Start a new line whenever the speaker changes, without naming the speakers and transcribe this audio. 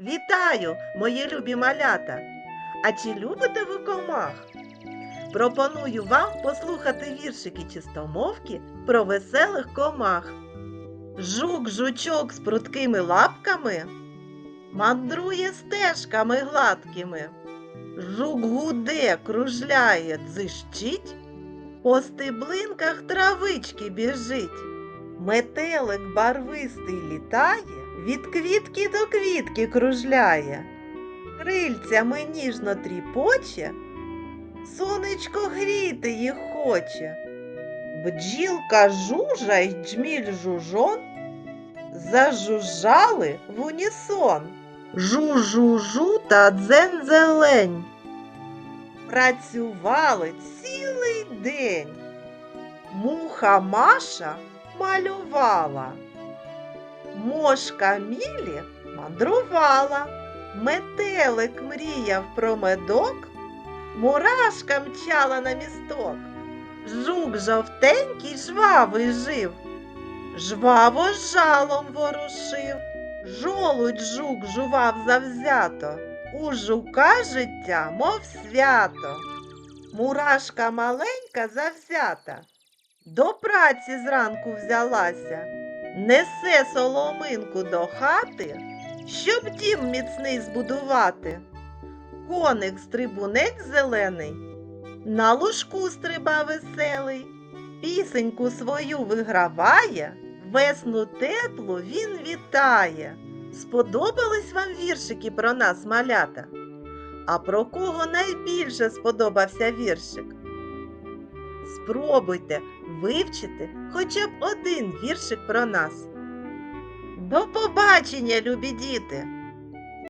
Вітаю, мої любі малята! А чи любите ви комах? Пропоную вам послухати віршики чистомовки про веселих комах. Жук жучок з пруткими лапками мандрує стежками гладкими. Жук гуде, кружляє, дзищить, по стеблинках травички біжить. Метелик барвистий літає, від квітки до квітки кружляє, крильцями ніжно тріпоче, сонечко гріти їх хоче. Бджілка жужа й джміль жужон зажужжали в унісон. Жу-жу-жу та дзен-зелень. Працювали цілий день. Муха Маша малювала. Мошка Мілі мандрувала. Метелик мріяв про медок, мурашка мчала на місток. Жук жовтенький жвавий жив, жваво жалом ворушив. Жолудь жук жував завзято, у жука життя, мов свято. Мурашка маленька завзята, до праці зранку взялася, несе соломинку до хати, щоб дім міцний збудувати. Коник стрибунець зелений, на лужку стриба веселий, пісеньку свою виграває, весну теплу він вітає. Сподобались вам віршики про нас, малята? А про кого найбільше сподобався віршик? Спробуйте вивчити хоча б один віршик про нас. До побачення, любі діти!